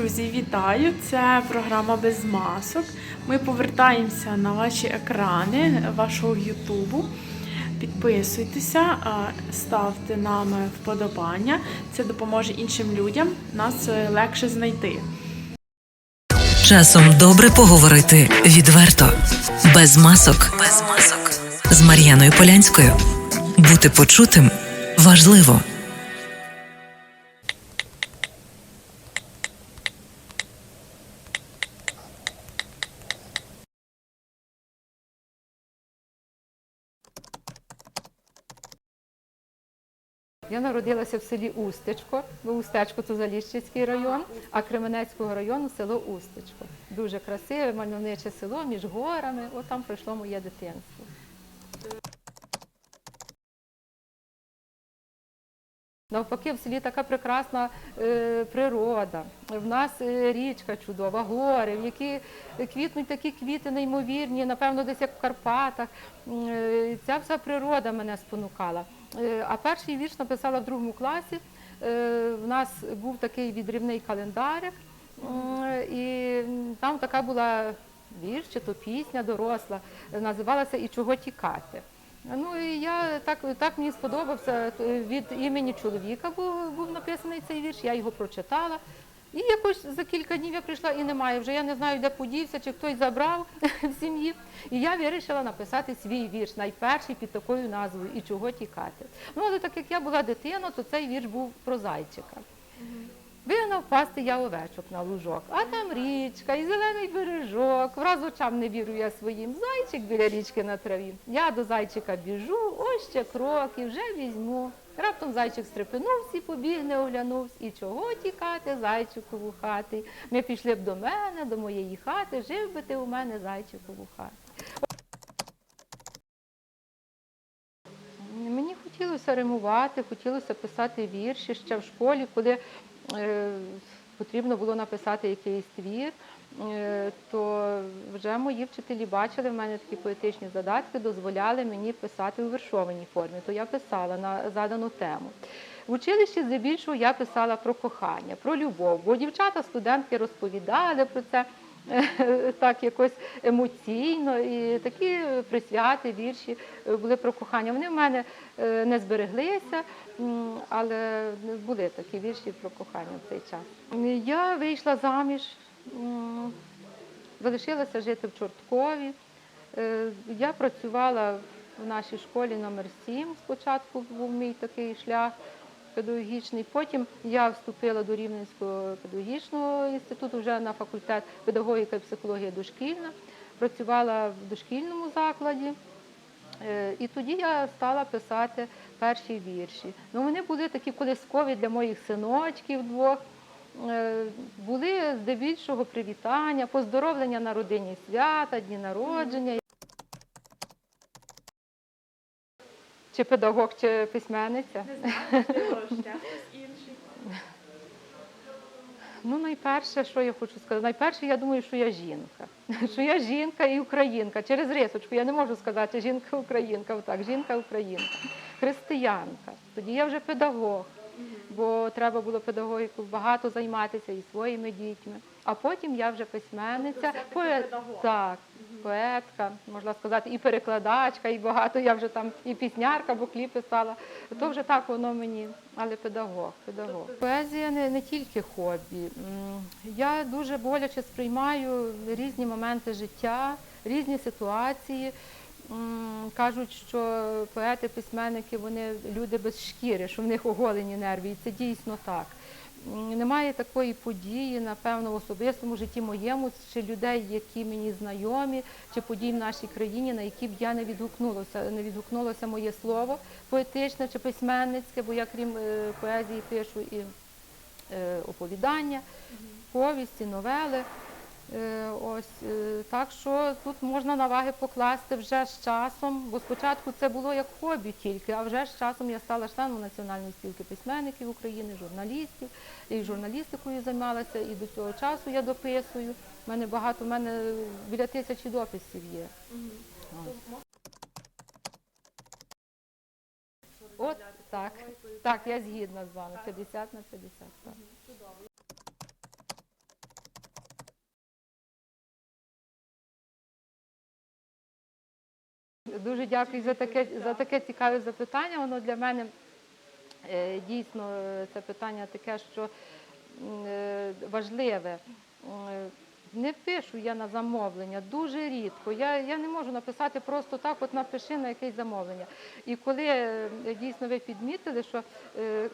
Друзі, вітаю! Це програма без масок. Ми повертаємося на ваші екрани вашого Ютубу. Підписуйтеся, ставте нам вподобання. Це допоможе іншим людям нас е, легше знайти. Часом добре поговорити відверто, без масок, без масок з Мар'яною Полянською. Бути почутим важливо. Я народилася в селі Устечко, бо Устечко це Заліщицький район, а Кременецького району село Устечко. Дуже красиве, мальовниче село між горами. От там пройшло моє дитинство. Навпаки, в селі така прекрасна е, природа. В нас е, річка чудова, гори, в які квітнуть такі квіти неймовірні, напевно, десь як в Карпатах. Е, Ця вся природа мене спонукала. Е, А перший вірш написала в другому класі. Е, В нас був такий відрівний календарик, і там така була вірш чи то пісня доросла, називалася І чого тікати. Ну і я так, так мені сподобався е, від імені чоловіка був, був написаний цей вірш, я його прочитала. І якось за кілька днів я прийшла і немає. Вже я не знаю, де подівся, чи хтось забрав в сім'ї. І я вирішила написати свій вірш, найперший під такою назвою І чого тікати. Ну, але так як я була дитина, то цей вірш був про зайчика. Вигнав пасти я овечок на лужок, а там річка і зелений бережок. Враз очам не вірю я своїм. Зайчик біля річки на траві. Я до зайчика біжу, ось ще кроки, вже візьму. Раптом зайчик стрепенувся і побіг, не оглянувся. І чого тікати зайчику в хати? Ми пішли б до мене, до моєї хати, жив би ти у мене зайчику в хаті. Мені хотілося римувати, хотілося писати вірші ще в школі, коли е, потрібно було написати якийсь твір, то вже мої вчителі бачили в мене такі поетичні задатки, дозволяли мені писати у вершованій формі. То я писала на задану тему. В училищі здебільшого я писала про кохання, про любов, бо дівчата, студентки розповідали про це е, так якось емоційно, і такі присвяти, вірші е, були про кохання. Вони в мене е, не збереглися, але були такі вірші про кохання в цей час. Я вийшла заміж, залишилася жити в Чорткові. Е, Я працювала в нашій школі номер 7 Спочатку був мій такий шлях педагогічний. Потім я вступила до Рівненського педагогічного інституту вже на факультет педагогіка і психологія дошкільна. Працювала в дошкільному закладі. Е, І тоді я стала писати перші вірші. Ну, вони були такі колискові для моїх синочків двох. Е, Були здебільшого привітання, поздоровлення на родині свята, дні народження. Чи педагог, чи письменниця? Ну, найперше, що я хочу сказати, найперше, я думаю, що я жінка. Що я жінка і українка. Через рисочку я не можу сказати жінка-українка, отак, жінка-українка, християнка. Тоді я вже педагог, бо треба було педагогіку багато займатися і своїми дітьми. А потім я вже письменниця, поет, так, поетка, можна сказати, і перекладачка, і багато я вже там і піснярка, бо кліп писала. То вже так воно мені, але педагог, педагог. Поезія не, не тільки хобі. Я дуже боляче сприймаю різні моменти життя, різні ситуації. Кажуть, що поети, письменники, вони люди без шкіри, що в них оголені нерви, і це дійсно так. Немає такої події, напевно, в особистому житті моєму, чи людей, які мені знайомі, чи подій в нашій країні, на які б я не відгукнулася, не відгукнулося моє слово поетичне чи письменницьке, бо я крім е, поезії пишу і е, оповідання, повісті, новели. Е, Ось е, так що тут можна на ваги покласти вже з часом, бо спочатку це було як хобі тільки, а вже з часом я стала членом Національної спілки письменників України, журналістів, і журналістикою займалася, і до цього часу я дописую. У мене багато, в мене біля тисячі дописів є. От так. Так, я згідна з вами. 50 на 50. Так. Дуже дякую за таке, за таке цікаве запитання. Воно для мене е, дійсно е, це питання таке, що е, важливе. Не пишу я на замовлення, дуже рідко. Я, я не можу написати просто так, от напиши на якесь замовлення. І коли е, дійсно ви підмітили, що е,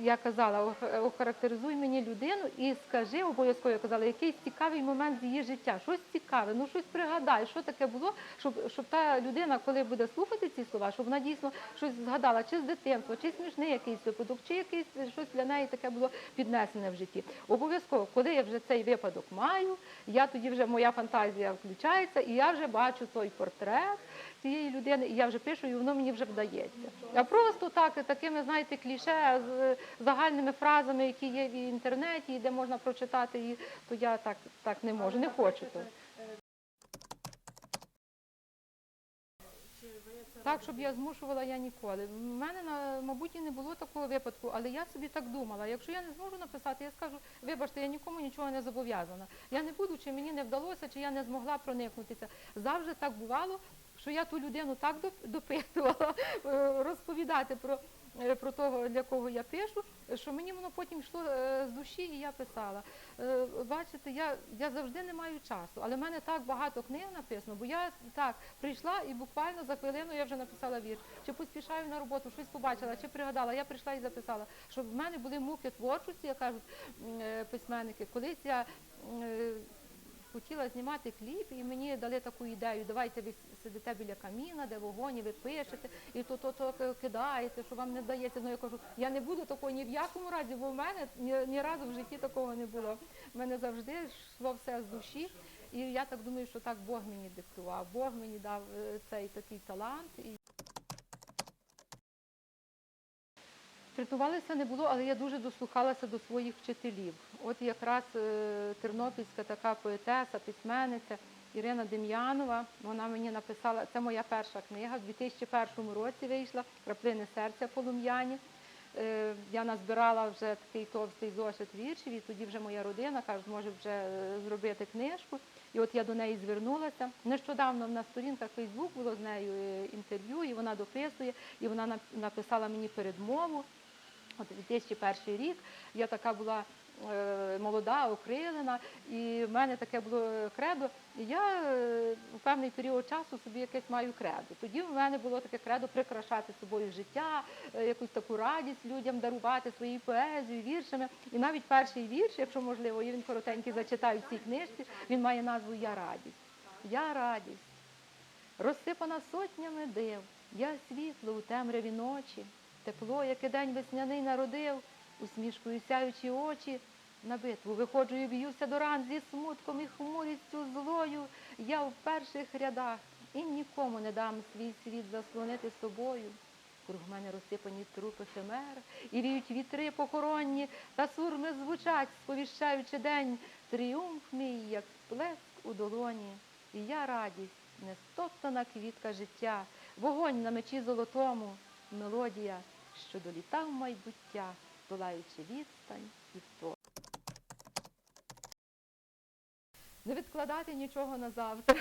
я казала, охарактеризуй мені людину і скажи, обов'язково я казала, якийсь цікавий момент з її життя, щось цікаве, ну щось пригадай, що таке було, щоб, щоб та людина, коли буде слухати ці слова, щоб вона дійсно щось згадала, чи з дитинства, чи смішний якийсь випадок, чи якийсь щось для неї таке було піднесене в житті. Обов'язково, коли я вже цей випадок маю, я тоді вже моя фантазія включається, і я вже бачу той портрет цієї людини, і я вже пишу, і воно мені вже вдається. А просто так, такими, знаєте, кліше з загальними фразами, які є в інтернеті, і де можна прочитати їх, то я так, так не можу, не хочу. То. Так, щоб я змушувала, я ніколи. У мене, мабуть, і не було такого випадку, але я собі так думала. Якщо я не зможу написати, я скажу, вибачте, я нікому нічого не зобов'язана. Я не буду, чи мені не вдалося, чи я не змогла проникнутися. Завжди так бувало, що я ту людину так допитувала, е, розповідати про, про того, для кого я пишу, що мені воно потім йшло е, з душі, і я писала. Е, Бачите, я, я завжди не маю часу, але в мене так багато книг написано, бо я так прийшла і буквально за хвилину я вже написала вірш. Чи поспішаю на роботу, щось побачила, чи пригадала, я прийшла і записала. Щоб в мене були муки творчості, як кажуть е, письменники. Колись я е, хотіла знімати кліп, і мені дали таку ідею, давайте ви сидите біля каміна, де вогонь, і ви пишете, і то, то, то кидаєте, що вам не вдається. Ну я кажу, я не буду такого ні в якому разі, бо в мене ні, ні разу в житті такого не було. В мене завжди йшло все з душі. І я так думаю, що так Бог мені диктував. Бог мені дав е, цей такий талант. І... Тренувалася не було, але я дуже дослухалася до своїх вчителів. От якраз е, тернопільська така поетеса, письменниця Ірина Дем'янова, вона мені написала, це моя перша книга, в 2001 році вийшла «Краплини серця полум'яні. Е, Я назбирала вже такий товстий зошит віршів, і тоді вже моя родина каже, може вже е, зробити книжку. І от я до неї звернулася. Нещодавно на сторінках Фейсбук було з нею інтерв'ю, і вона дописує, і вона написала мені передмову. От 2001 рік я така була е, молода, окрилена, і в мене таке було кредо. І я е, у певний період часу собі якесь маю кредо. Тоді в мене було таке кредо прикрашати собою життя, е, якусь таку радість людям дарувати своєю поезією, віршами. І навіть перший вірш, якщо можливо, і він коротенький зачитаю в цій книжці, він має назву Я радість. Я радість розсипана сотнями див, я світло у темряві ночі, тепло, яке день весняний народив, усмішкою сяючі очі. На битву виходжу і б'юся до ран зі смутком і хмурістю злою. Я в перших рядах і нікому не дам свій світ заслонити собою. Круг мене розсипані трупи химер, і віють вітри похоронні, та сурми звучать, сповіщаючи день. Тріумф мій, як сплеск у долоні, і я радість, нестоптана квітка життя, вогонь на мечі золотому, мелодія, що доліта в майбуття, долаючи відстань і втор. Не відкладати нічого на завтра.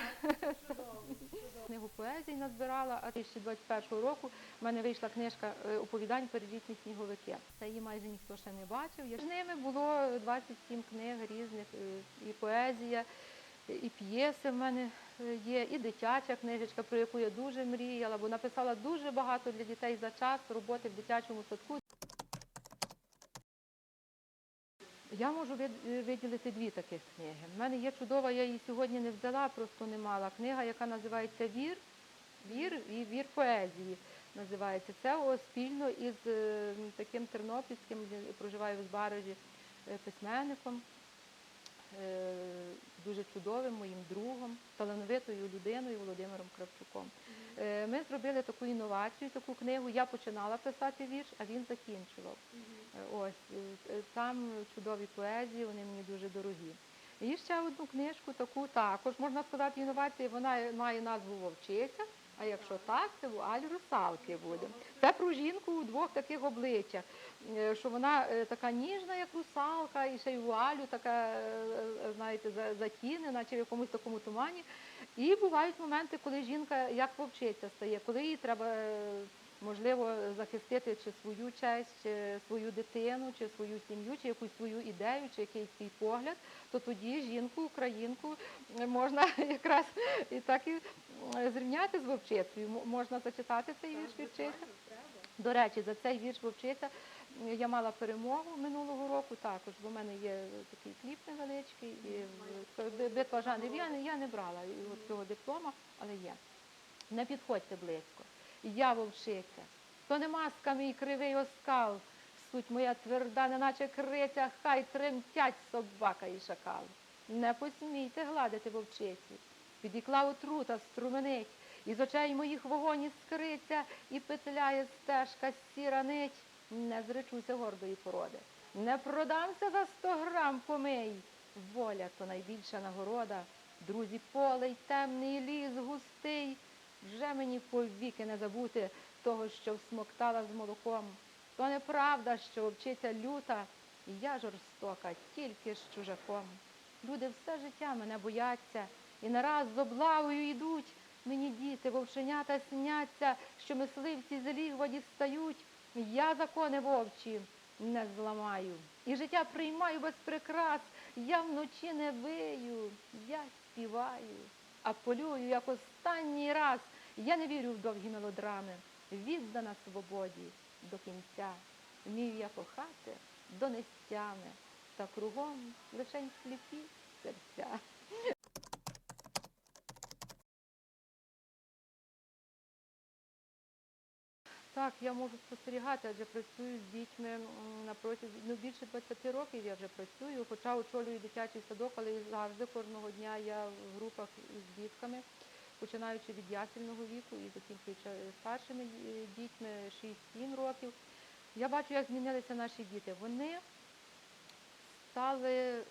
Книгу поезії назбирала, а 2021 року в мене вийшла книжка е, оповідань перелітні сніговики. Це її майже ніхто ще не бачив. З ними було 27 книг різних, е, і поезія, і п'єси в мене е, є, і дитяча книжечка, про яку я дуже мріяла, бо написала дуже багато для дітей за час роботи в дитячому садку. Я можу е, виділити дві таких книги. У мене є чудова, я її сьогодні не взяла, просто не мала. Книга, яка називається Вір, вір і вір поезії. Називається це о, спільно із е, таким тернопільським, проживаю в Збаражі, письменником, дуже чудовим моїм другом, талановитою людиною Володимиром Кравчуком. Е, Ми зробили таку інновацію, таку книгу. Я починала писати вірш, а він закінчував. Е, Ось е, е, там чудові поезії, вони мені дуже дорогі. І ще одну книжку, таку також можна сказати, інновації. Вона має назву Вовчиця, А якщо так, то вуаль русалки буде. Це про жінку у двох таких обличчях. Е, Що вона е, така ніжна, як русалка, і ще й вуалю така, е, знаєте, за- затінена, чи в якомусь такому тумані. І бувають моменти, коли жінка як вовчиця стає, коли їй треба, можливо, захистити чи свою честь, чи свою дитину, чи свою сім'ю, чи якусь свою ідею, чи якийсь свій погляд, то тоді жінку, українку е, можна якраз і так і е, зрівняти з вовчицею. Можна зачитати цей вірш вівчиця. До речі, за цей вірш вовчиця е, я мала перемогу минулого року також, бо в мене є такий кліп невеличкий, і битва жанрів. Я не, я не брала і от цього диплома, але є. Не підходьте близько. Я вовчиця. То не маска мій кривий оскал, суть моя тверда, неначе криця, хай тремтять собака і шакал. Не посмійте гладити вовчиці. Підікла отрута, струменить, із очей моїх вогонь іскриться, і петляє стежка сіра нить. Не зречуся гордої породи. Не продамся за сто грам помий. Воля то найбільша нагорода. Друзі, поле й темний ліс густий. Вже мені повіки не забути того, що всмоктала з молоком. То неправда, що вчиться люта, і я жорстока, тільки з чужаком. Люди все життя мене бояться, і нараз з облавою йдуть. Мені діти, вовченята сняться, що мисливці з лігва дістають. Я закони вовчі не зламаю. І життя приймаю без прикрас. Я вночі не вию, я співаю, а полюю як останній раз. Я не вірю в довгі мелодрами, віддана свободі до кінця. Вмію я кохати до нестями, та кругом лишень сліпі серця. Так, я можу спостерігати, адже працюю з дітьми на протязі ну, більше 20 років я вже працюю, хоча очолюю дитячий садок, але завжди кожного дня я в групах з дітками, починаючи від ясельного віку і закінчуючи старшими дітьми 6-7 років. Я бачу, як змінилися наші діти. Вони стали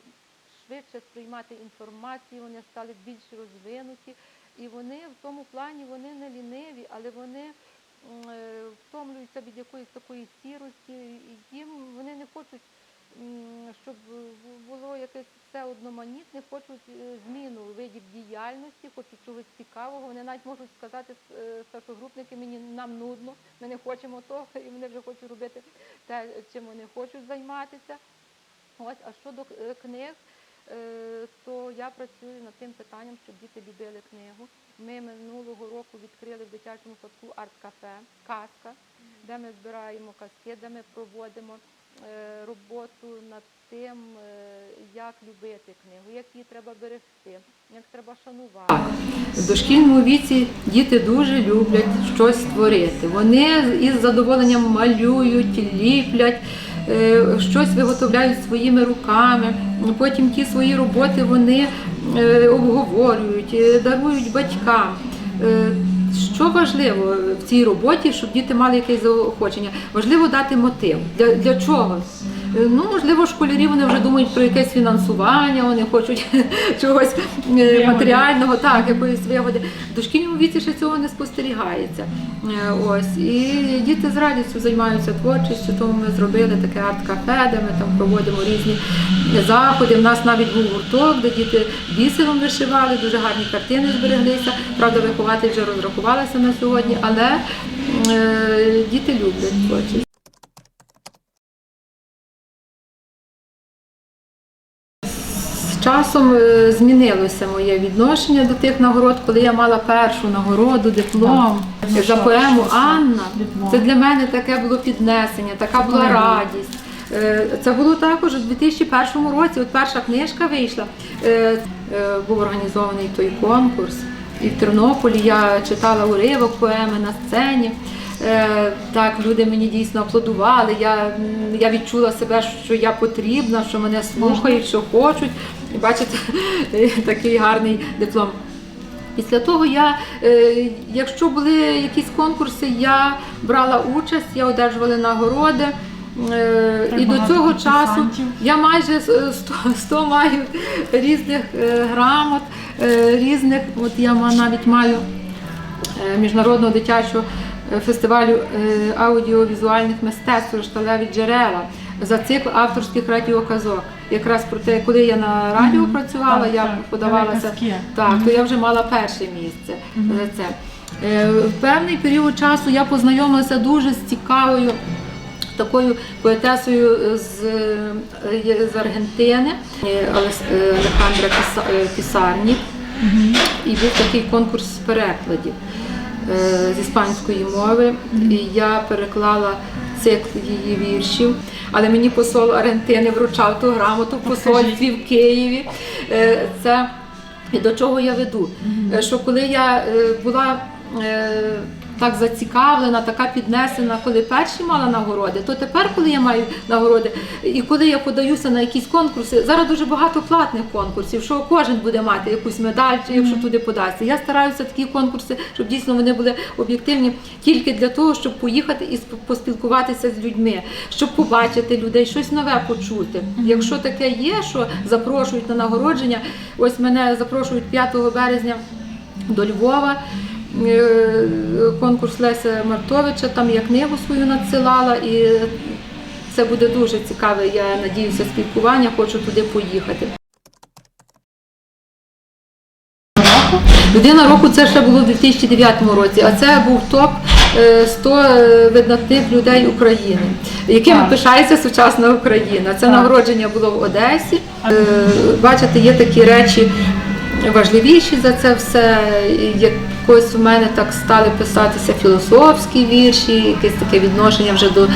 швидше сприймати інформацію, вони стали більш розвинуті, і вони в тому плані вони не ліниві, але вони втомлюються від якоїсь такої сірості, їм вони не хочуть, щоб було якесь все одноманітне, хочуть е, зміну видів діяльності, хочуть чогось цікавого. Вони навіть можуть сказати е, старшогрупники, мені нам нудно, ми не хочемо того, і вони вже хочуть робити те, чим вони хочуть займатися. Ось, а щодо е, книг, е, то я працюю над тим питанням, щоб діти любили книгу. Ми минулого року відкрили в дитячому садку арт-кафе Казка, де ми збираємо казки, де ми проводимо е, роботу над тим, е, як любити книгу, як її треба берегти, як треба шанувати. В дошкільному віці діти дуже люблять щось створити. Вони із задоволенням малюють, ліплять, е, щось виготовляють своїми руками. Потім ті свої роботи вони обговорюють, е, дарують батькам. Е, Що важливо в цій роботі, щоб діти мали якесь заохочення? Важливо дати мотив. Для, для чого? Е, Ну, можливо, школярі вони вже думають про якесь фінансування, вони хочуть чогось е, матеріального, так, якоїсь вигоди. В дошкільному віці ще цього не спостерігається. Е, Ось. І діти з радістю займаються творчістю, тому ми зробили таке арт-кафе, де ми там проводимо різні заходи. У нас навіть був гурток, де діти бісером вишивали, дуже гарні картини збереглися. Правда, вихователь вже розрахувалася на сьогодні, але діти люблять творчість. Часом е, змінилося моє відношення до тих нагород, коли я мала першу нагороду, диплом за поему Анна. Це для мене таке було піднесення, така була радість. Е, Це було також у 2001 році. От перша книжка вийшла. Е, Був організований той конкурс. І в Тернополі я читала уривок поеми на сцені. Так, люди мені дійсно аплодували. Я, я відчула себе, що я потрібна, що мене слухають, що хочуть. І бачите, такий гарний диплом. Після того я, е, якщо були якісь конкурси, я брала участь, я одержувала нагороди. Е, І до цього часу я майже 100, 100 маю різних е, грамот, різних, от я навіть маю міжнародного дитячого фестивалю аудіовізуальних мистецтв «Кришталеві джерела за цикл авторських радіоказок. Якраз про те, коли я на радіо працювала, Так, я так, подавалася. Так, то я вже мала перше місце за це. Е, В певний період часу я познайомилася дуже з цікавою такою поетесою з, е, з Аргентини е, Алехандра Піса- е, Пісарні. І був такий конкурс перекладів з іспанської мови. І я переклала цикл її віршів. Але мені посол Аргентини вручав ту грамоту в посольстві в Києві. Е, Це до чого я веду? Е, Що коли я е, була так зацікавлена, така піднесена, коли перші мала нагороди, то тепер, коли я маю нагороди, і коли я подаюся на якісь конкурси, зараз дуже багато платних конкурсів, що кожен буде мати якусь медаль, чи якщо туди подасться. Я стараюся такі конкурси, щоб дійсно вони були об'єктивні тільки для того, щоб поїхати і поспілкуватися з людьми, щоб побачити людей, щось нове почути. Якщо таке є, що запрошують на нагородження, ось мене запрошують 5 березня до Львова. Е, Конкурс Леся Мартовича, там я книгу свою надсилала, і це буде дуже цікаве. Я надіюся, спілкування, хочу туди поїхати. Людина року це ще було в 2009 році, а це був топ е, 100 видатних людей України, якими пишається сучасна Україна. Це нагородження було в Одесі. Е, Бачите, є такі речі важливіші за це все. Якось у мене так стали писатися філософські вірші, якесь таке відношення вже до,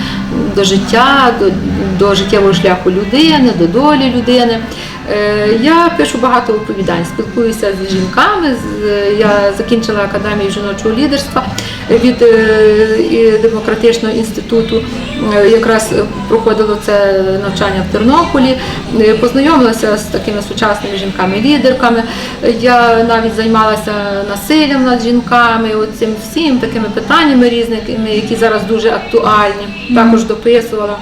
до життя, до, до життєвого шляху людини, до долі людини. Е, Я пишу багато оповідань, спілкуюся з жінками. Я закінчила академію жіночого лідерства від е, демократичного інституту. Е, Якраз проходило це навчання в Тернополі. Познайомилася з такими сучасними жінками-лідерками. Я навіть займалася насиллям над жінками, цим всім такими питаннями різними, які зараз дуже актуальні. Також дописувала.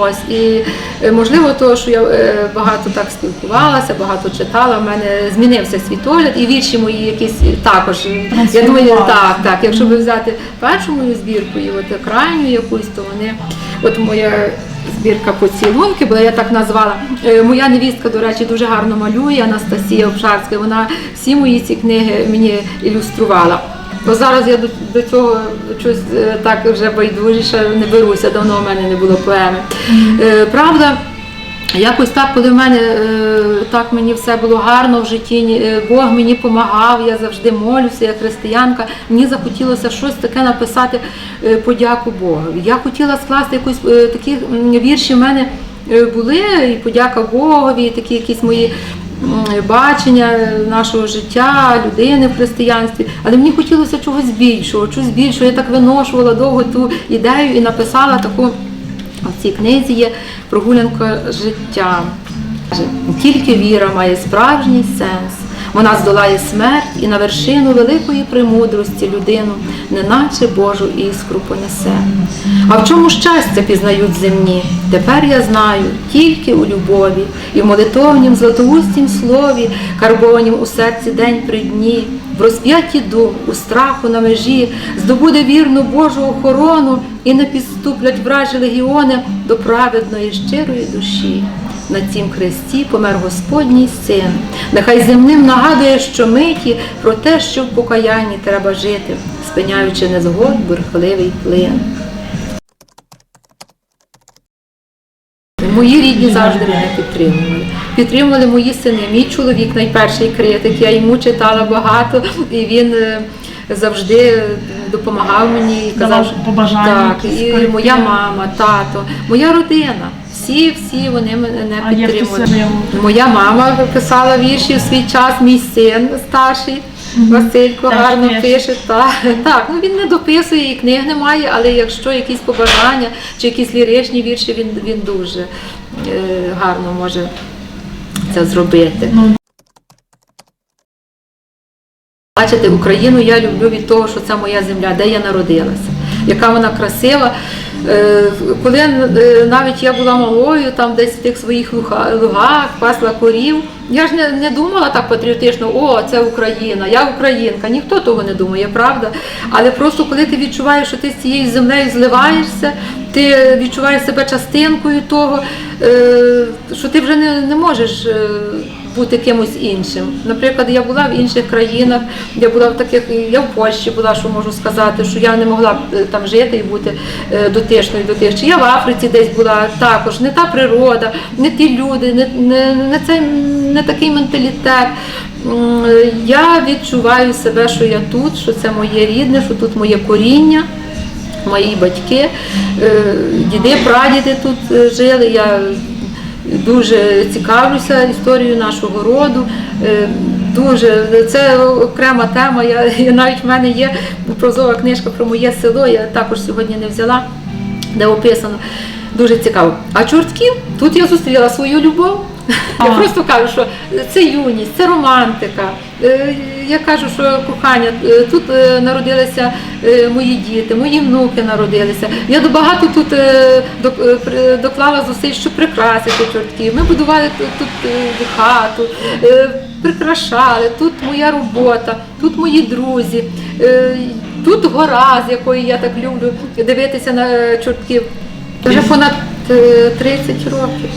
Ось і е, можливо, того, що я е, багато так спілкувалася, багато читала. в мене змінився світогляд, і вірші мої якісь також. Я думаю, так, так. Якщо би взяти першу мою збірку і от крайню якусь, то вони, от моя збірка поцілунки, бо я так назвала. Е, Моя невістка, до речі, дуже гарно малює, Анастасія Обшарська. Вона всі мої ці книги мені ілюструвала. Бо зараз я до, до цього щось е, так вже байдужіше не беруся, давно в мене не було поеми. Е, правда, якось так, коли в мене е, так мені все було гарно в житті, Бог мені допомагав, я завжди молюся, я християнка. Мені захотілося щось таке написати, подяку Богові. Я хотіла скласти якусь такі вірші в мене були, і подяка Богові, і такі якісь мої бачення нашого життя, людини в християнстві. Але мені хотілося чогось більшого, чогось більшого. Я так виношувала довго ту ідею і написала таку. В цій книзі є прогулянка життя. Тільки віра має справжній сенс. Вона здолає смерть і на вершину великої премудрості людину, неначе Божу іскру понесе. А в чому щастя пізнають земні? Тепер я знаю тільки у любові і в молитовнім златоустім слові, карбованім у серці день при дні, в розп'ятті дум, у страху на межі, здобуде вірну Божу охорону і не підступлять вражі легіони до праведної щирої душі. На цім хресті помер Господній син. Нехай земним нагадує щомиті про те, що в покаянні треба жити, спиняючи незгод бурхливий плин. Мої рідні завжди мене підтримували. Підтримували мої сини. Мій чоловік найперший критик. Я йому читала багато, і він е, завжди допомагав мені і казав, Давав що- побажання, Так, і моя мама, тато, моя родина. Всі, всі вони мене А заявив? Моя мама писала вірші в свій час, мій син старший. Василько Теж гарно пише. пише. Так, так, ну він не дописує і книг немає, але якщо якісь побажання чи якісь ліричні вірші, він, він дуже е, гарно може це зробити. Ну, Бачите, Україну я люблю від того, що це моя земля, де я народилася, яка вона красива. Е, Коли е, навіть я була малою, там десь в тих своїх лугах пасла корів, я ж не, не думала так патріотично, о, це Україна, я українка. Ніхто того не думає, правда? Але просто коли ти відчуваєш, що ти з цією землею зливаєшся, ти відчуваєш себе частинкою того, е, що ти вже не, не можеш. Бути кимось іншим. Наприклад, я була в інших країнах, я була в таких, я в Польщі була, що можу сказати, що я не могла е, там жити і бути е, дотичною до тих. Чи я в Африці десь була також, не та природа, не ті люди, не, не, не, цей, не такий менталітет. Е, Я відчуваю себе, що я тут, що це моє рідне, що тут моє коріння. Мої батьки, діди, прадіди тут жили. Я дуже цікавлюся історією нашого роду. Е, Дуже це окрема тема. Я, навіть в мене є прозова книжка про моє село. Я також сьогодні не взяла, де описано. Дуже цікаво. А чортків тут я зустріла свою любов. Я просто кажу, що це юність, це романтика. Е, Я кажу, що кохання, е, тут е, народилися мої діти, мої внуки народилися. Я багато тут доклала зусиль, щоб прикрасити чортків. Ми будували тут, хату, прикрашали, тут моя робота, тут мої друзі, тут гора, з якої я так люблю дивитися на чортків. Вже понад е, 30 років.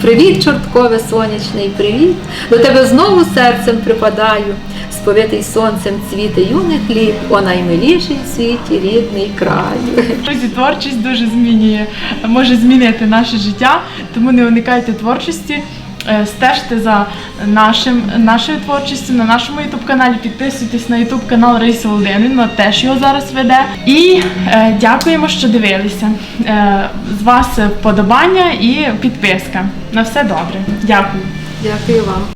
Привіт, чорткове сонячний, привіт. До тебе знову серцем припадаю, сповитий сонцем цвіте юних літ, о наймиліший в світі рідний край. Друзі, творчість дуже змінює, може змінити наше життя, тому не уникайте творчості. Е, Стежте за нашим, нашою творчістю на нашому ютуб каналі. Підписуйтесь на ютуб канал Раїси Володимирівна, теж його зараз веде. І е, дякуємо, що дивилися. Е, з вас вподобання і підписка. На все добре. Дякую. Дякую вам.